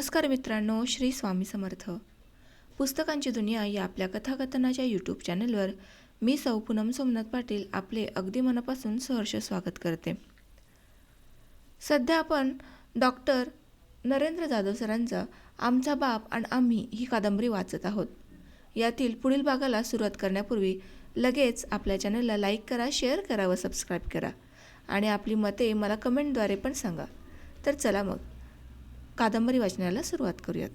नमस्कार मित्रांनो श्री स्वामी समर्थ. पुस्तकांची दुनिया या आपल्या कथाकथनाच्या यूट्यूब चॅनलवर मी सौ पूनम सोमनाथ पाटील आपले अगदी मनापासून सहर्ष स्वागत करते. सध्या आपण डॉक्टर नरेंद्र जाधव सरांचा आमचा बाप आणि आम्ही ही कादंबरी वाचत आहोत. यातील पुढील भागाला सुरुवात करण्यापूर्वी लगेच आपल्या चॅनलला लाईक करा शेअर करा व सबस्क्राईब करा. आणि आपली मते मला कमेंटद्वारे पण सांगा. तर चला मग. कादंबरी वाचनाला सुरुवात करूयात.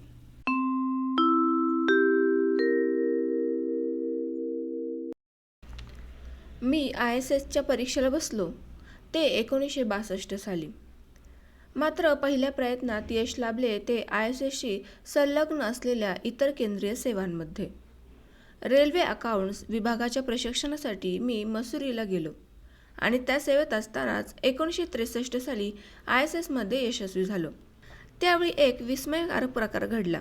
मी आय एस एसच्या परीक्षेला बसलो. ते एकोणीसशे बासष्ट साली. मात्र पहिल्या प्रयत्नात यश लाभले ते आय एस एसशी संलग्न असलेल्या इतर केंद्रीय सेवांमध्ये. रेल्वे अकाउंट्स विभागाच्या प्रशिक्षणासाठी मी मसुरीला गेलो आणि त्या सेवेत असतानाच एकोणीसशे त्रेसष्ट साली आय एस एसमध्ये यशस्वी झालो. त्यावेळी एक विस्मयकारक प्रकार घडला.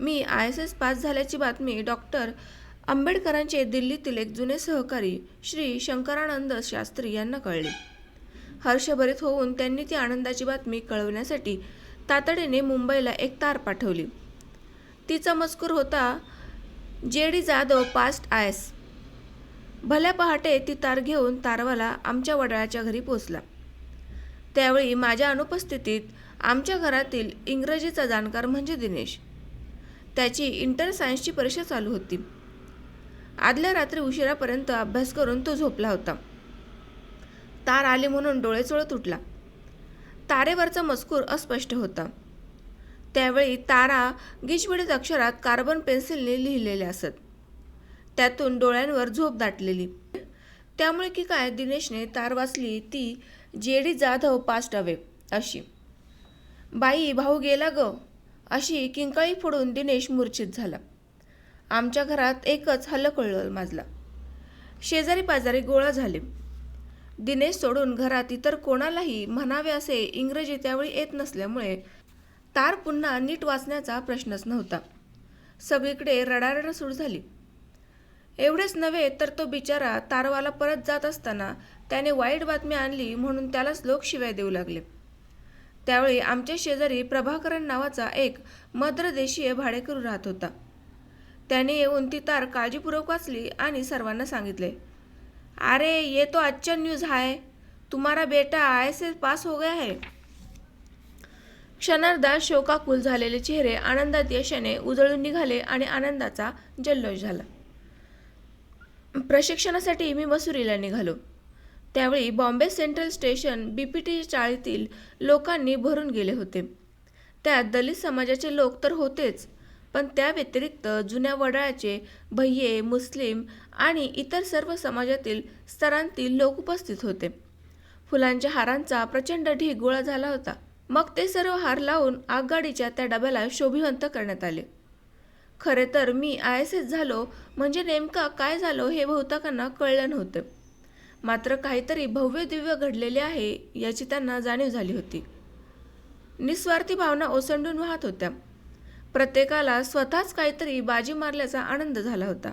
मी आय एस एस पास झाल्याची बातमी डॉक्टर आंबेडकरांचे दिल्लीतील एक जुने सहकारी श्री शंकरानंद शास्त्री यांना कळले. हर्षभरित होऊन त्यांनी ती आनंदाची बातमी कळवण्यासाठी तातडीने मुंबईला एक तार पाठवली. तिचा मजकूर होता J D Jadhav passed I S. भल्या पहाटे ती तार घेऊन तारवाला आमच्या वडाळ्याच्या घरी पोचला. त्यावेळी माझ्या अनुपस्थितीत आमच्या घरातील इंग्रजीचा जाणकार म्हणजे दिनेश. त्याची इंटर सायन्सची परीक्षा चालू होती. आदल्या रात्री उशिरापर्यंत अभ्यास करून तो झोपला होता. तार आली म्हणून डोळे चोळत उठला. तारेवरचा मजकूर अस्पष्ट होता. त्यावेळी तारा गिचबिडीत अक्षरात कार्बन पेन्सिलने लिहिलेले असत. त्यातून डोळ्यांवर झोप दाटलेली. त्यामुळे की काय दिनेशने तार वाचली ती जेडी जाधव पास्ट अवे अशी. बाई भाऊ गेला ग. अशी किंकाळी फोडून दिनेश मूर्छित झाला. आमच्या घरात एकच हल्लकळ माजला. शेजारी पाजारी गोळा झाले. दिनेश सोडून घरात इतर कोणालाही म्हणावे असे इंग्रजी त्यावेळी येत नसल्यामुळे तार पुन्हा नीट वाचण्याचा प्रश्नच नव्हता. सगळीकडे रडारड सुरू झाली. एवढेच नव्हे तर तो बिचारा तारवाला परत जात असताना त्याने वाईट बातमी आणली म्हणून त्यालाच लोक शिवाय देऊ लागले. त्यावेळी आमच्या शेजारी प्रभाकरन नावाचा एक मद्रदेशीय भाडेकरू राहत होता. त्याने येऊन ती तार काळजीपूर्वक वाचली आणि सर्वांना सांगितले अरे ये तो अच्छा न्यूज है तुम्हारा बेटा आय एस एस पास हो गया है. क्षणार्धात शोकाकुल झालेले चेहरे आनंदात यशाने उजळून निघाले आणि आनंदाचा जल्लोष झाला. प्रशिक्षणासाठी मी मसुरीला निघालो. त्यावेळी Bombay central station B P T चाळीतील लोकांनी भरून गेले होते. त्यात दलित समाजाचे लोक तर होतेच पण त्या व्यतिरिक्त जुन्या वडाळ्याचे भय्ये मुस्लिम आणि इतर सर्व समाजातील स्तरांतील लोक उपस्थित होते. फुलांच्या हारांचा प्रचंड ढीग गोळा झाला होता. मग ते सर्व हार लावून आगगाडीच्या त्या डब्याला शोभिवंत करण्यात आले. खरे तर मी आय एस एस झालो म्हणजे नेमका काय झालो हे बहुतांना कळलं नव्हतं. मात्र काहीतरी भव्य दिव्य घडलेले आहे याची त्यांना जाणीव झाली होती. निस्वार्थी भावना ओसंडून वाहत होत्या. प्रत्येकाला स्वतःच काहीतरी बाजी मारल्याचा आनंद झाला होता.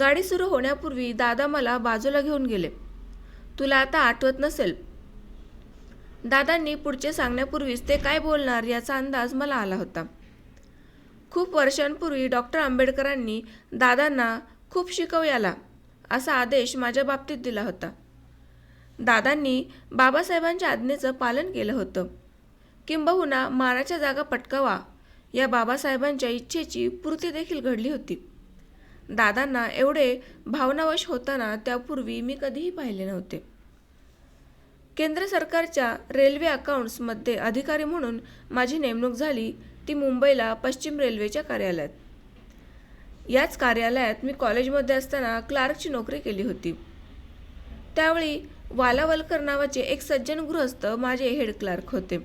गाडी सुरू होण्यापूर्वी दादा मला बाजूला घेऊन गेले. तुला आता आठवत नसेल. दादांनी पुढचे सांगण्यापूर्वीच ते काय बोलणार याचा अंदाज मला आला होता. खूप वर्षांपूर्वी डॉक्टर आंबेडकरांनी दादांना खूप शिकवयाला. असा आदेश माझ्या बाबतीत दिला होता. दादांनी बाबासाहेबांच्या आज्ञेचं पालन केलं होतं. किंबहुना माराच्या जागा पटकावा या बाबासाहेबांच्या इच्छेची पूर्ती देखील घडली होती. दादांना एवढे भावनावश होताना त्यापूर्वी मी कधीही पाहिले नव्हते. केंद्र सरकारच्या रेल्वे अकाउंट्समध्ये अधिकारी म्हणून माझी नेमणूक झाली ती मुंबईला पश्चिम रेल्वेच्या कार्यालयात. याच कार्यालयात मी कॉलेजमध्ये असताना क्लार्कची नोकरी केली होती. त्यावेळी वालावलकर नावाचे एक सज्जन गृहस्थ माझे हेड क्लार्क होते.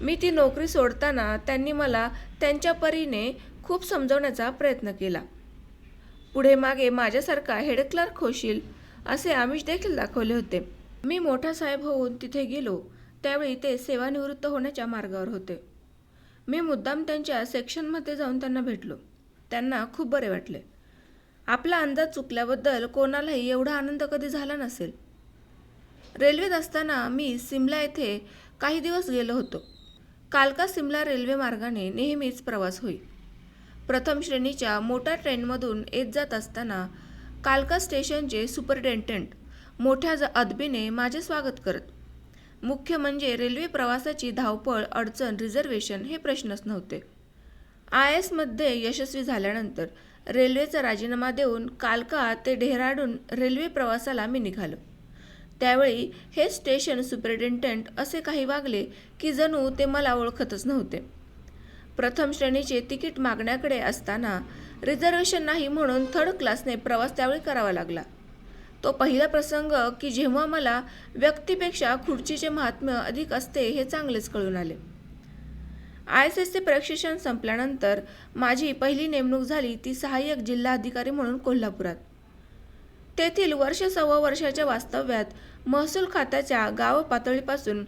मी ती नोकरी सोडताना त्यांनी मला त्यांच्या परीने खूप समजवण्याचा प्रयत्न केला. पुढे मागे माझ्यासारखा हेड क्लार्क होशील असे आमिष देखील दाखवले होते. मी मोठा साहेब होऊन तिथे गेलो त्यावेळी ते सेवानिवृत्त होण्याच्या मार्गावर होते. मी मुद्दाम त्यांच्या सेक्शनमध्ये जाऊन त्यांना भेटलो. त्यांना खूप बरे वाटले. आपला अंदाज चुकल्याबद्दल कोणालाही एवढा आनंद कधी झाला नसेल. रेल्वेत असताना मी सिमला येथे काही दिवस गेलो होतो. कालका सिमला रेल्वे मार्गाने नेहमीच प्रवास होई. प्रथम श्रेणीच्या मोठ्या ट्रेनमधून येत जात असताना कालका स्टेशनचे सुपरिटेंडंट मोठ्या ज- अदबीने माझे स्वागत करत. मुख्य म्हणजे रेल्वे प्रवासाची धावपळ अडचण रिझर्वेशन हे प्रश्नच नव्हते. आय एसमध्ये यशस्वी झाल्यानंतर रेल्वेचा राजीनामा देऊन कालका ते डेहराडून रेल्वे प्रवासाला मी निघालो. त्यावेळी हे स्टेशन सुपरिटेंडंट असे काही वागले की जणू ते मला ओळखतच नव्हते. प्रथम श्रेणीचे तिकीट मागण्याकडे असताना रिझर्वेशन नाही म्हणून थर्ड क्लासने प्रवास त्यावेळी करावा लागला. तो पहिला प्रसंग की जेव्हा मला व्यक्तीपेक्षा खुर्चीचे महात्म्य अधिक असते हे चांगलेच कळून आले. आय एस एसचे प्रशिक्षण संपल्यानंतर माझी पहिली नेमणूक झाली ती सहाय्यक जिल्हाधिकारी म्हणून कोल्हापुरात. तेथील वर्ष सव्वा वर्षाच्या वास्तव्यात महसूल खात्याच्या गाव पातळीपासून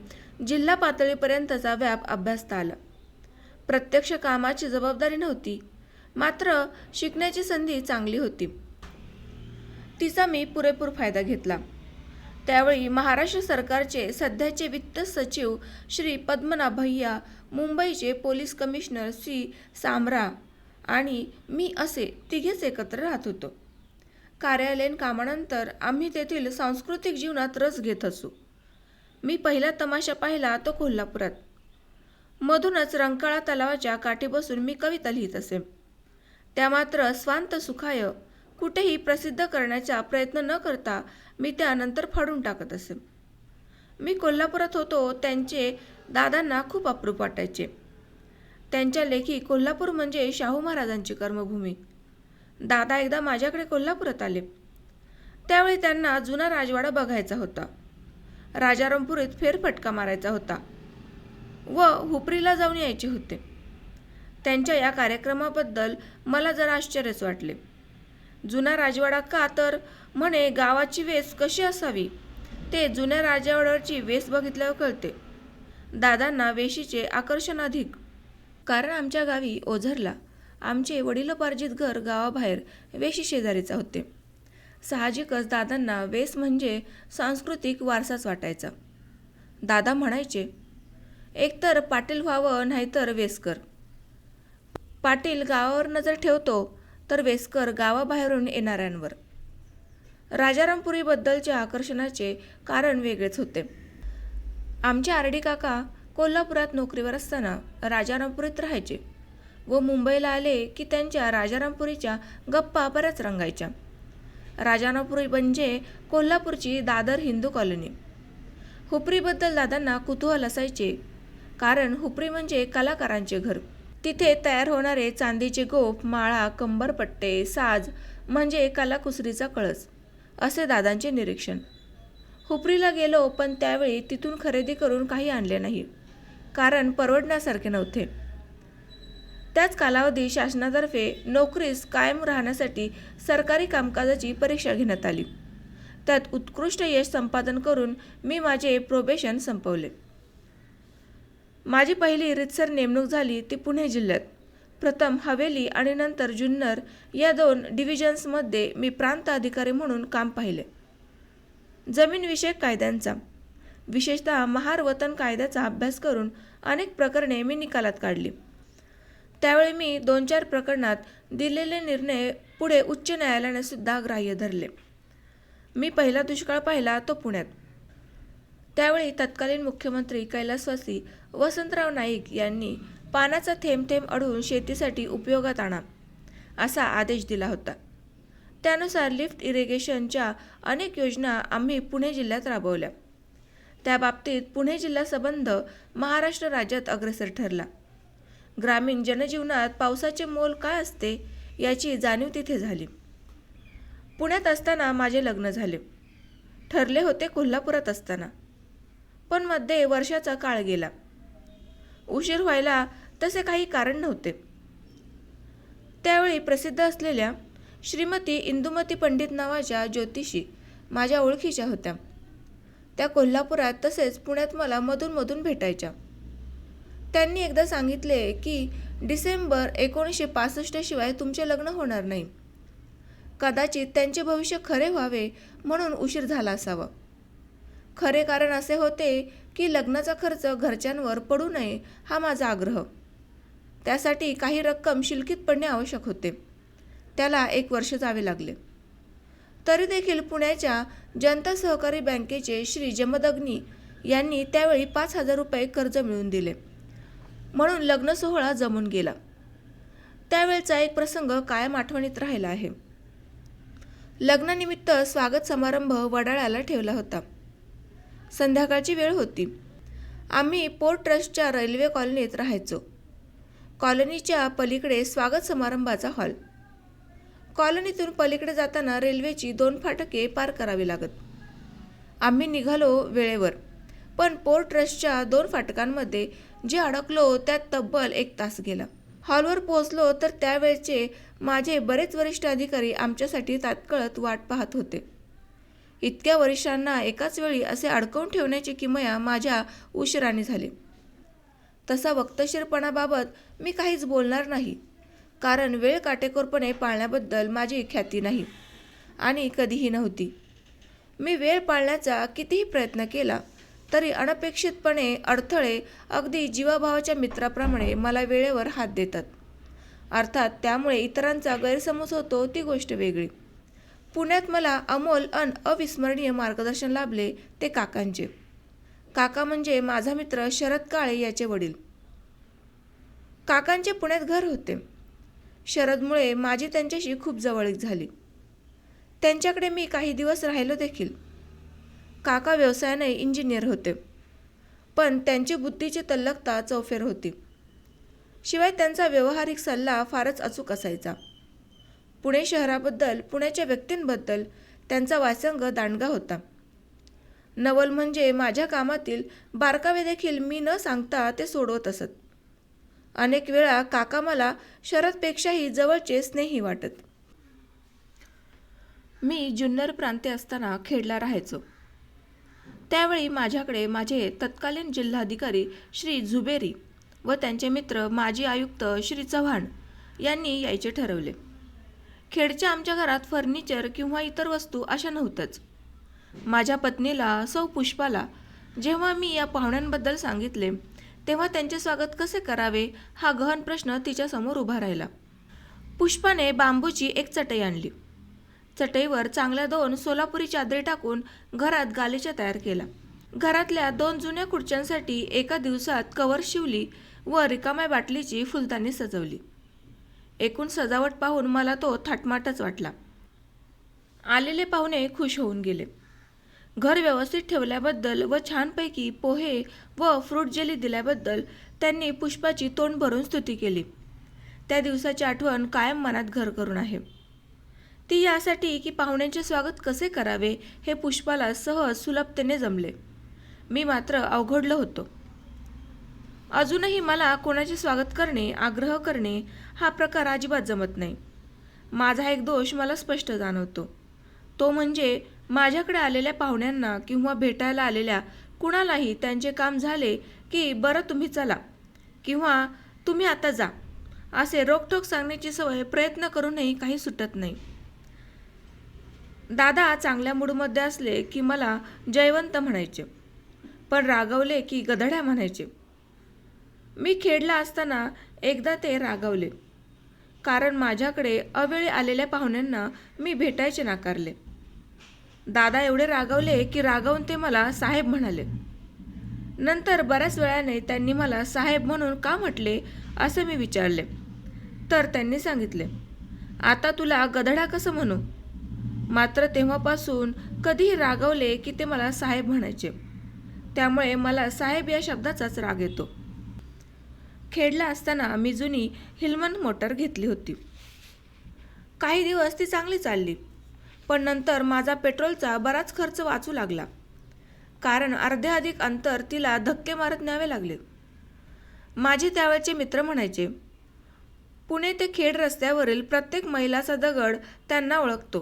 जिल्हा पातळीपर्यंतचा व्याप अभ्यासता आला. प्रत्यक्ष कामाची जबाबदारी नव्हती मात्र शिकण्याची संधी चांगली होती. तिचा मी पुरेपूर फायदा घेतला. त्यावेळी महाराष्ट्र सरकारचे सध्याचे वित्त सचिव श्री पद्मना भैया मुंबईचे पोलीस कमिशनर श्री सामरा आणि मी असे तिघेच एकत्र राहत होतो. कार्यालयीन कामानंतर आम्ही तेथील सांस्कृतिक जीवनात रस घेत असू. मी पहिला तमाशा पाहिला तो कोल्हापुरात. मधूनच रंकाळा तलावाच्या काठी बसून मी कविता लिहित असे. त्या मात्र स्वांत सुखाय कुठेही प्रसिद्ध करण्याचा प्रयत्न न करता मी त्या नंतर फाडून टाकत असे. मी कोल्हापुरात होतो त्यांचे दादांना खूप अप्रूप वाटायचे. त्यांच्या लेखी कोल्हापूर म्हणजे शाहू महाराजांची कर्मभूमी. दादा एकदा माझ्याकडे कोल्हापुरात आले. त्यावेळी त्यांना जुना राजवाडा बघायचा होता. राजारामपुरीत फेरफटका मारायचा होता व हुपरीला जाऊन यायचे होते. त्यांच्या या कार्यक्रमाबद्दल मला जरा आश्चर्यच वाटले. जुना राजवाडा का तर म्हणे गावाची वेस कशी असावी? ते जुन्या राजवाड्यावरची वेस बघितल्यावर कळते. दादांना वेशीचे आकर्षण अधिक. कारण आमच्या गावी ओझरला आमचे वडिलोपार्जित घर गावाबाहेर वेशी शेजारीचा होते. साहजिकच दादांना वेस म्हणजे सांस्कृतिक वारसाच वाटायचा. दादा म्हणायचे एकतर पाटील व्हावं नाहीतर वेसकर पाटील गावावर नजर ठेवतो तर वेसकर गावाबाहेरून येणाऱ्यांवर. राजारामपुरीबद्दलच्या आकर्षणाचे कारण वेगळेच होते. आमचे आर डी काका कोल्हापुरात नोकरीवर असताना राजारामपुरीत राहायचे व मुंबईला आले की त्यांच्या राजारामपुरीच्या गप्पा बऱ्याच रंगायच्या. राजारामपुरी म्हणजे कोल्हापूरची दादर हिंदू कॉलनी. हुपरीबद्दल दादांना कुतूहल असायचे. कारण हुपरी म्हणजे कलाकारांचे घर. तिथे तयार होणारे चांदीचे गोफ माळा कंबरपट्टे साज म्हणजे कलाकुसरीचा कळस असे दादांचे निरीक्षण. हुपरीला गेलो पण त्यावेळी तिथून खरेदी करून काही आणले नाही कारण परवडण्यासारखे नव्हते. त्याच कालावधी शासनातर्फे नोकरीस कायम राहण्यासाठी सरकारी कामकाजाची परीक्षा घेण्यात आली. त्यात उत्कृष्ट यश संपादन करून मी माझे प्रोबेशन संपवले. माझी पहिली रितसर नेमणूक झाली ती पुणे जिल्ह्यात. प्रथम हवेली आणि नंतर जुन्नर या दोन डिव्हिजन्समध्ये मी प्रांत अधिकारी म्हणून काम पाहिले. जमीनविषयक कायद्यांचा. विशेषतः महार वतन कायद्याचा अभ्यास करून अनेक प्रकरणे मी निकालात काढली. त्यावेळी मी दोन चार प्रकरणात दिलेले निर्णय पुढे उच्च न्यायालयाने सुद्धा ग्राह्य धरले. मी पहिला दुष्काळ पाहिला तो पुण्यात. त्यावेळी तत्कालीन मुख्यमंत्री कैलासवासी वसंतराव नाईक यांनी पानाचा थेंब थेंब अडवून शेतीसाठी उपयोगात आणा असा आदेश दिला होता. त्यानुसार लिफ्ट इरिगेशनच्या अनेक योजना आम्ही पुणे जिल्ह्यात राबवल्या. त्या बाबतीत पुणे जिल्हा संबंध महाराष्ट्र राज्यात अग्रेसर ठरला. ग्रामीण जनजीवनात पावसाचे मोल काय असते याची जाणीव तिथे झाली. पुण्यात असताना माझे लग्न झाले. ठरले होते कोल्हापुरात असताना. पण मध्ये वर्षाचा काळ गेला. उशीर व्हायला तसे काही कारण नव्हते. त्यावेळी प्रसिद्ध असलेल्या श्रीमती इंदुमती पंडित नावाच्या ज्योतिषी माझ्या ओळखीच्या होत्या. त्या कोल्हापुरात तसेच पुण्यात मला मधूनमधून भेटायच्या. त्यांनी एकदा सांगितले की डिसेंबर एकोणीसशे पासष्ट शिवाय तुमचे लग्न होणार नाही. कदाचित त्यांचे भविष्य खरे व्हावे म्हणून उशीर झाला असावा. खरे कारण असे होते की लग्नाचा खर्च घरच्यांवर पडू नये हा माझा आग्रह. त्यासाठी काही रक्कम शिल्कीत पडणे आवश्यक होते. त्याला एक वर्ष जावे लागले. तरी देखील पुण्याच्या जनता सहकारी बँकेचे श्री जमदग्नी यांनी त्यावेळी पाच हजार रुपये कर्ज मिळवून दिले. म्हणून लग्न सोहळा जमून गेला. त्यावेळचा एक प्रसंग कायम आठवणीत राहिला आहे. लग्नानिमित्त स्वागत समारंभ वडाळ्याला ठेवला होता. संध्याकाळची वेळ होती. आम्ही पोर्ट ट्रस्टच्या रेल्वे कॉलनीत राहायचो. कॉलनीच्या पलीकडे स्वागत समारंभाचा हॉल. कॉलनीतून पलीकडे जाताना रेल्वेची दोन फाटके पार करावी लागत. आम्ही निघालो वेळेवर पण पोर्ट ट्रस्टच्या दोन फाटकांमध्ये जे अडकलो त्यात तब्बल एक तास गेला. हॉलवर पोहोचलो तर त्यावेळचे माझे बरेच वरिष्ठ अधिकारी आमच्यासाठी तात्कळत वाट पाहत होते. इतक्या वरिष्ठांना एकाच वेळी असे अडकवून ठेवण्याची किमया माझ्या उशिराने झाली. तसा वक्तशीरपणाबाबत मी काहीच बोलणार नाही. कारण वेळ काटेकोरपणे पाळण्याबद्दल माझी ख्याती नाही आणि कधीही नव्हती. मी वेळ पाळण्याचा कितीही प्रयत्न केला तरी अनपेक्षितपणे अडथळे अगदी जीवाभावाच्या मित्राप्रमाणे मला वेळेवर हात देतात. अर्थात त्यामुळे इतरांचा गैरसमज होतो ती गोष्ट वेगळी. पुण्यात मला अमोल अन अविस्मरणीय मार्गदर्शन लाभले ते काकांचे. काका म्हणजे माझा मित्र शरद काळे याचे वडील. काकांचे पुण्यात घर होते. शरदमुळे माझी त्यांच्याशी खूप जवळीक झाली. त्यांच्याकडे मी काही दिवस राहिलो देखील. काका व्यवसायाने इंजिनियर होते. पण त्यांची बुद्धीची तल्लकता चौफेर होती. शिवाय त्यांचा व्यवहारिक सल्ला फारच अचूक असायचा. पुणे शहराबद्दल पुण्याच्या व्यक्तींबद्दल त्यांचा वासंग दांडगा होता. नवल म्हणजे माझ्या कामातील बारकावे देखील मी न सांगता ते सोडवत असत. अनेक वेळा काका मला शरदपेक्षाही जवळचे स्नेही वाटत. मी जुन्नर प्रांते असताना खेडला राहायचो. त्यावेळी माझ्याकडे माझे तत्कालीन जिल्हाधिकारी श्री झुबेरी व त्यांचे मित्र माजी आयुक्त श्री चव्हाण यांनी यायचे ठरवले. खेडच्या आमच्या घरात फर्निचर किंवा इतर वस्तू अशा नव्हत्याच. माझ्या पत्नीला सौ पुष्पाला जेव्हा मी या पाहुण्यांबद्दल सांगितले तेव्हा त्यांचे स्वागत कसे करावे हा गहन प्रश्न तिच्यासमोर उभा राहिला. पुष्पाने बांबूची एक चटई आणली. चटईवर चांगल्या दोन सोलापुरी चादरी टाकून घरात गालिचा तयार केला. घरातल्या दोन जुन्या खुर्च्यांसाठी एका दिवसात कवर शिवली व रिकाम्या बाटलीची फुलतानी सजवली. एकूण सजावट पाहून मला तो थाटमाटच वाटला. आलेले पाहुणे खुश होऊन गेले. घर व्यवस्थित ठेवल्याबद्दल व छानपैकी पोहे व फ्रूट जेली दिल्याबद्दल त्यांनी पुष्पाची तोंड भरून स्तुती केली. त्या दिवसाची आठवण कायम मनात घर करून आहे. ती यासाठी की पाहुण्यांचे स्वागत कसे करावे हे पुष्पाला सहज सुलभतेने जमले. मी मात्र अवघडलो होतो. अजूनही मला कोणाचे स्वागत करणे आग्रह करणे हा प्रकार अजिबात जमत नाही. माझा एक दोष मला स्पष्ट जाणवतो. तो म्हणजे माझ्याकडे आलेल्या पाहुण्यांना किंवा भेटायला आलेल्या कुणालाही त्यांचे काम झाले की बरं तुम्ही चला किंवा तुम्ही आता जा असे रोखोक सांगण्याची सवय प्रयत्न करूनही काही सुटत नाही. दादा चांगल्या मूडमध्ये असले की मला जयवंत म्हणायचे पण रागवले की गधड्या म्हणायचे. मी खेडला असताना एकदा ते रागवले. कारण माझ्याकडे अवेळी आलेल्या पाहुण्यांना मी भेटायचे नाकारले. दादा एवढे रागवले की रागवून ते मला साहेब म्हणाले. नंतर बऱ्याच वेळाने त्यांनी मला साहेब म्हणून का म्हटले असे मी विचारले. तर त्यांनी सांगितले आता तुला गधडा कसं म्हणू? मात्र तेव्हापासून कधीही रागवले की ते मला साहेब म्हणायचे. त्यामुळे मला साहेब या शब्दाचाच राग येतो. खेडला असताना मी जुनी हिलमन मोटर घेतली होती. काही दिवस ती चांगली चालली पण नंतर माझा पेट्रोलचा बराच खर्च वाचू लागला. कारण अर्ध्याधिक अंतर तिला धक्के मारत न्यावे लागले. माझे त्यावेळचे मित्र म्हणायचे पुणे ते खेड रस्त्यावरील प्रत्येक महिलाचा दगड त्यांना ओळखतो.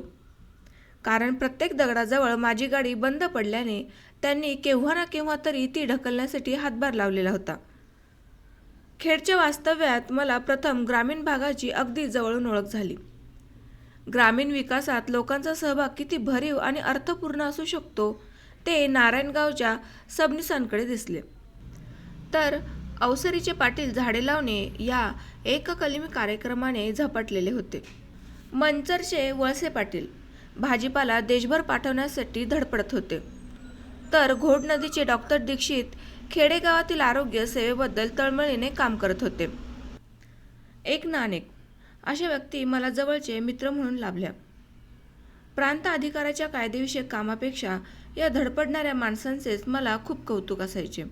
कारण प्रत्येक दगडाजवळ माझी गाडी बंद पडल्याने त्यांनी केव्हा ना केव्हा तरी ती ढकलण्यासाठी हातभार लावलेला होता. खेडच्या वास्तव्यात मला प्रथम ग्रामीण भागाची अगदी जवळून ओळख झाली. ग्रामीण विकासात लोकांचा सहभाग किती भरीव आणि अर्थपूर्ण असू शकतो ते नारायणगावच्या सबनिसांकडे दिसले. तर अवसरीचे पाटील झाडे लावणे या एककलमी कार्यक्रमाने झपाटलेले होते. मंचरचे वळसे पाटील भाजीपाला देशभर पाठवण्यासाठी धडपडत होते. तर घोड नदीचे डॉक्टर दीक्षित खेडेगावातील आरोग्य सेवेबद्दल तळमळीने काम करत होते. एक ना अनेक अशा व्यक्ती मला जवळचे मित्र म्हणून लाभल्या. प्रांत अधिकाराच्या कायदेविषयक कामापेक्षा या धडपडणाऱ्या माणसांचेच मला खूप कौतुक असायचे.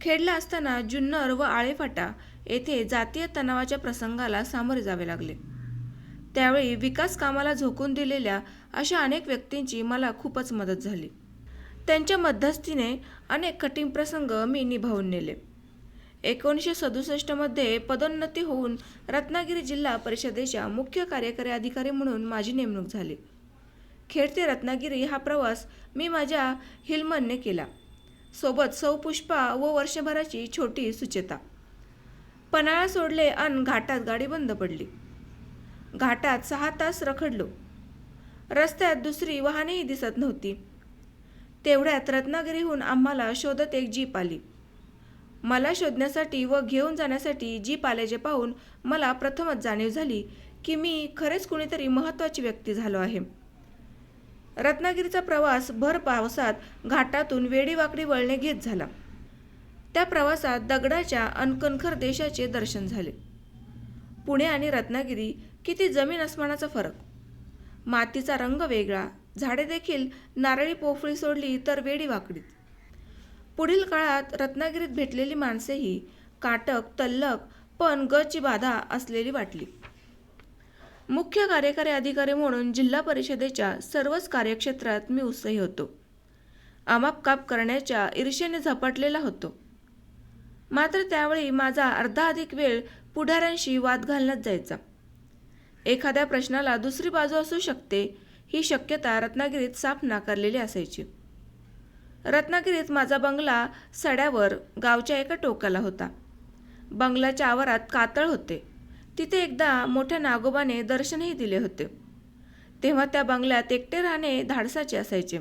खेडला असताना जुन्नर व आळेफाटा येथे जातीय तणावाच्या प्रसंगाला सामोरे जावे लागले. त्यावेळी विकास कामाला झोकून दिलेल्या अशा अनेक व्यक्तींची मला खूपच मदत झाली. त्यांच्या मध्यस्थीने अनेक कठीण प्रसंग मी निभावून नेले. एकोणीसशे सदुसष्टमध्ये पदोन्नती होऊन रत्नागिरी जिल्हा परिषदेच्या मुख्य कार्यकारी अधिकारी म्हणून माझी नेमणूक झाली. खेड ते रत्नागिरी हा प्रवास मी माझ्या हिलमनने केला. सोबत सौ पुष्पा व वर्षभराची छोटी सुचेता. पन्हाळा सोडले अन घाटात गाडी बंद पडली. घाटात सहा तास रखडलो. रस्त्यात दुसरी वाहनेही दिसत नव्हती. तेवढ्यात रत्नागिरीहून आम्हाला शोधत एक जीप आली. मला शोधण्यासाठी व घेऊन जाण्यासाठी जीप आल्याचे पाहून मला प्रथमच जाणीव झाली की मी खरेच कुणीतरी महत्त्वाची व्यक्ती झालो आहे. रत्नागिरीचा प्रवास भर पावसात घाटातून वेडीवाकडी वळणे घेत झाला. त्या प्रवासात दगडाच्या अनकणखर देशाचे दर्शन झाले. पुणे आणि रत्नागिरी किती जमीन अस्मानाचा फरक? मातीचा रंग वेगळा झाडे देखील नारळी पोफळी सोडली तर वेडी वाकडीत पुढील काळात रत्नागिरीत भेटलेली माणसेही काटक तल्लक पण गची बाधा असलेली वाटली. मुख्य कार्यकारी अधिकारी म्हणून जिल्हा परिषदेच्या सर्वच कार्यक्षेत्रात मी उत्साही होतो. आमापकाप करण्याच्या ईर्षेने झपाटलेला होतो. मात्र त्यावेळी माझा अर्धा अधिक वेळ पुढाऱ्यांशी वाद घालण्यात जायचा. एखाद्या प्रश्नाला दुसरी बाजू असू शकते ही शक्यता रत्नागिरीत साफ नाकारलेली असायची. रत्नागिरीत माझा बंगला सड्यावर गावच्या एका टोकाला होता. बंगल्याच्या आवारात कातळ होते. तिथे एकदा मोठ्या नागोबाने दर्शनही दिले होते. तेव्हा त्या बंगल्यात एकटे राहणे धाडसाचे असायचे.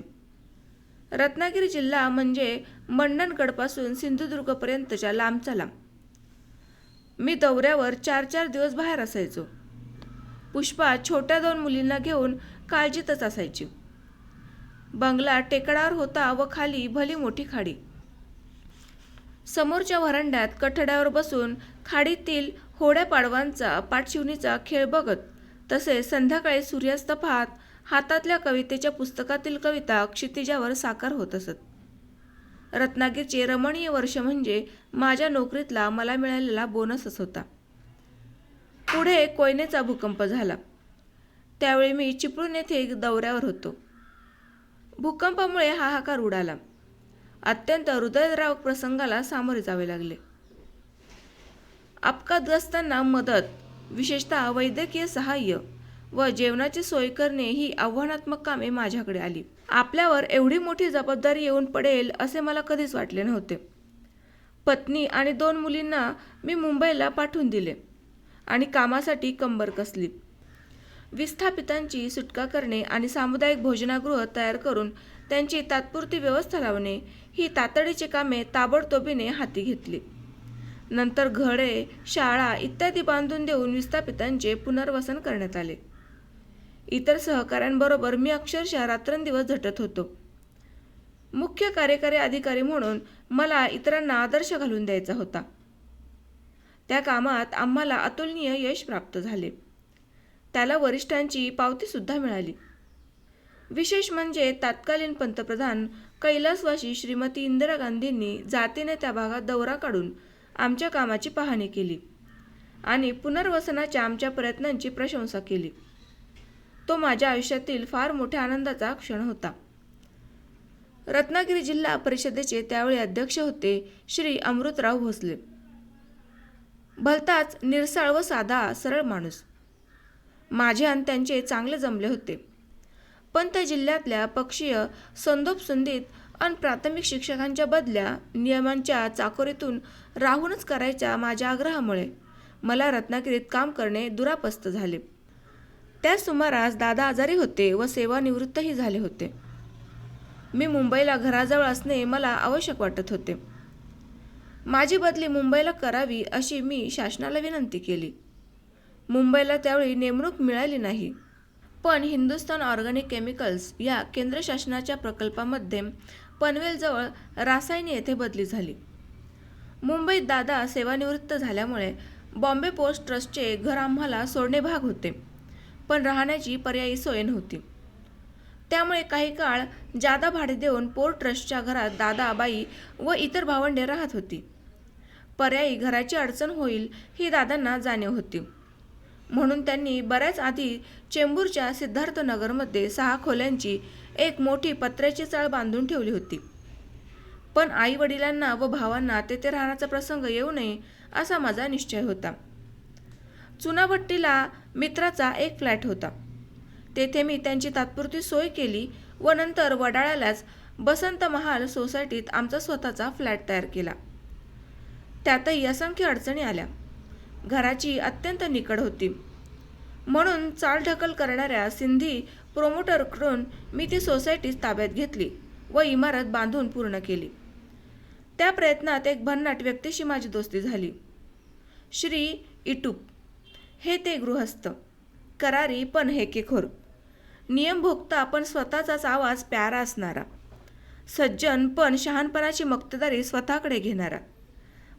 रत्नागिरी जिल्हा म्हणजे मंडणगडपासून सिंधुदुर्गपर्यंतच्या लांबचा लांब. मी दौऱ्यावर चार चार दिवस बाहेर असायचो. पुष्पा छोट्या दोन मुलींना घेऊन काळजीतच असायची. बंगला टेकडावर होता व खाली भली मोठी खाडी. समोरच्या व्हरांड्यात कठड्यावर बसून खाडीतील होड्या पाडवांचा पाठशिवणीचा खेळ बघत तसे संध्याकाळी सूर्यास्त पाहत हातातल्या कवितेच्या पुस्तकातील कविता क्षितिजावर साकार होत असत. रत्नागिरीचे रमणीय वर्ष म्हणजे माझ्या नोकरीतला मला मिळालेला बोनसच होता. पुढे कोयनेचा भूकंप झाला. त्यावेळी मी चिपळूण येथे दौऱ्यावर होतो. भूकंपामुळे हाहाकार उडाला. अत्यंत हृदयद्रावक प्रसंगाला सामोरे जावे लागले. अपघातग्रस्तांना मदत विशेषतः वैद्यकीय सहाय्य व जेवणाची सोय करणे ही आव्हानात्मक कामे माझ्याकडे आली. आपल्यावर एवढी मोठी जबाबदारी येऊन पडेल असे मला कधीच वाटले नव्हते. पत्नी आणि दोन मुलींना मी मुंबईला पाठवून दिले आणि कामासाठी कंबर कसली. विस्थापितांची सुटका करणे आणि सामुदायिक भोजनागृह तयार करून त्यांची तात्पुरती व्यवस्था लावणे ही तातडीची कामे ताबडतोबीने हाती घेतली. नंतर घडे शाळा इत्यादी बांधून देऊन विस्थापितांचे पुनर्वसन करण्यात आले. इतर सहकाऱ्यांबरोबर मी अक्षरशः रात्रंदिवस झटत होतो. मुख्य कार्यकारी अधिकारी म्हणून मला इतरांना आदर्श घालून द्यायचा होता. त्या कामात आम्हाला अतुलनीय यश प्राप्त झाले. त्याला वरिष्ठांची पावतीसुद्धा मिळाली. विशेष म्हणजे तत्कालीन पंतप्रधान कैलासवासी श्रीमती इंदिरा गांधींनी जातीने त्या भागात दौरा काढून आमच्या कामाची पाहणी केली आणि पुनर्वसनाच्या आमच्या प्रयत्नांची प्रशंसा केली. तो माझ्या आयुष्यातील फार मोठ्या आनंदाचा क्षण होता. रत्नागिरी जिल्हा परिषदेचे त्यावेळी अध्यक्ष होते श्री अमृतराव भोसले. भलताच निरसाळ व साधा सरळ माणूस. माझे आणि त्यांचे चांगले जमले होते. पण त्या जिल्ह्यातल्या पक्षीय संदोपसुंदीत आणि प्राथमिक शिक्षकांच्या बदल्या नियमांच्या चाकोरीतून राहूनच करायच्या माझ्या आग्रहामुळे मला रत्नागिरीत काम करणे दुरापस्त झाले. त्या सुमारास दादा आजारी होते व सेवानिवृत्तही झाले होते. मी मुंबईला घराजवळ असणे मला आवश्यक वाटत होते. माझी बदली मुंबईला करावी अशी मी शासनाला विनंती केली. मुंबईला त्यावेळी नेमणूक मिळाली नाही. पण हिंदुस्थान ऑर्गॅनिक केमिकल्स या केंद्र शासनाच्या प्रकल्पामध्ये पनवेलजवळ रासायनी येथे बदली झाली. मुंबईत दादा सेवानिवृत्त झाल्यामुळे बॉम्बे पोस्ट ट्रस्टचे घर आम्हाला सोडणे भाग होते पण राहण्याची पर्यायी सोय नव्हती. त्यामुळे काही काळ जादा भाडे देऊन पोर्ट ट्रस्टच्या घरात दादा बाई व इतर भावंडे राहत होती. पर्यायी घराची अडचण होईल ही दादांना जाणीव होती. म्हणून त्यांनी बऱ्याच आधी चेंबूरच्या सिद्धार्थनगरमध्ये सहा खोल्यांची एक मोठी पत्र्याची चाळ बांधून ठेवली होती. पण आई वडिलांना व भावांना तेथे राहण्याचा प्रसंग येऊ नये असा माझा निश्चय होता. चुनाभट्टीला मित्राचा एक फ्लॅट होता. तेथे मी त्यांची तात्पुरती सोय केली व नंतर वडाळ्यालाच बसंत महाल सोसायटीत आमचा स्वतःचा फ्लॅट तयार केला. त्यातही असंख्य अडचणी आल्या. घराची अत्यंत निकड होती. म्हणून चालढकल करणाऱ्या सिंधी प्रोमोटरकडून मी ती सोसायटी ताब्यात घेतली व इमारत बांधून पूर्ण केली. त्या प्रयत्नात एक भन्नाट व्यक्तीशी माझी दोस्ती झाली. श्री इटूप. हे ते गृहस्थ. करारी पण हेकेखोर नियमभोक्ता पण स्वतःचाच आवाज प्यारा असणारा. सज्जन पण शहाणपणाची मक्तेदारी स्वतःकडे घेणारा.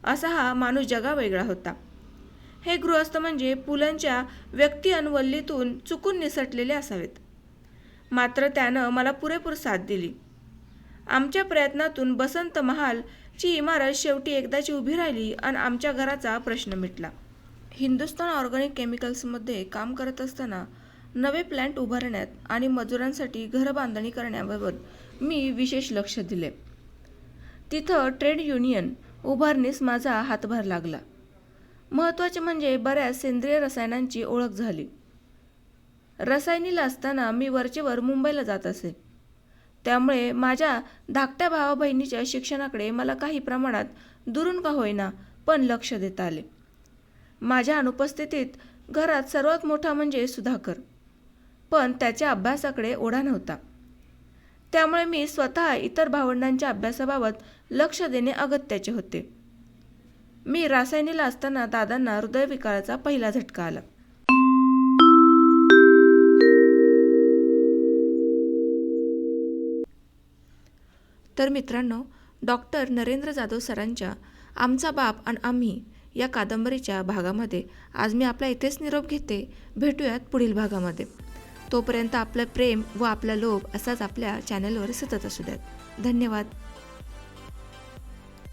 असा हा माणूस जगावेगळा होता. हे गृहस्थ म्हणजे पुलंच्या व्यक्ती अनवल्लीतून चुकून निसटलेले असावेत. मात्र त्यानं मला पुरेपूर साथ दिली. आमच्या प्रयत्नातून बसंत महालची इमारत शेवटी एकदाची उभी राहिली आणि आमच्या घराचा प्रश्न मिटला. हिंदुस्थान ऑर्गॅनिक केमिकल्समध्ये काम करत असताना नवे प्लॅन्ट उभारण्यात आणि मजुरांसाठी घरबांधणी करण्याबाबत मी विशेष लक्ष दिले. तिथं ट्रेड युनियन उभारणीस माझा हातभार लागला. महत्त्वाचे म्हणजे बऱ्याच सेंद्रिय रसायनांची ओळख झाली. रसायनीला असताना मी वरचेवर मुंबईला जात असे. त्यामुळे माझ्या धाकट्या भावा बहिणीच्या शिक्षणाकडे मला काही प्रमाणात दुरून का होईना पण लक्ष देता आले. माझ्या अनुपस्थितीत घरात सर्वात मोठा म्हणजे सुधाकर. पण त्याच्या अभ्यासाकडे ओढा नव्हता. त्यामुळे मी स्वतः इतर भावंडांच्या अभ्यासाबाबत लक्ष देणे अगत्याचे होते. मी रासायनीला असताना दादांना हृदयविकाराचा पहिला झटका आला. तर मित्रांनो डॉक्टर नरेंद्र जाधव सरांच्या आमचा बाप आणि आम्ही या कादंबरीच्या भागामध्ये आज मी आपला इथेच निरोप घेते. भेटूयात पुढील भागामध्ये. तोपर्यंत आपलं प्रेम व आपला लोभ असाच आपल्या चॅनलवर सतत असू द्यात. धन्यवाद.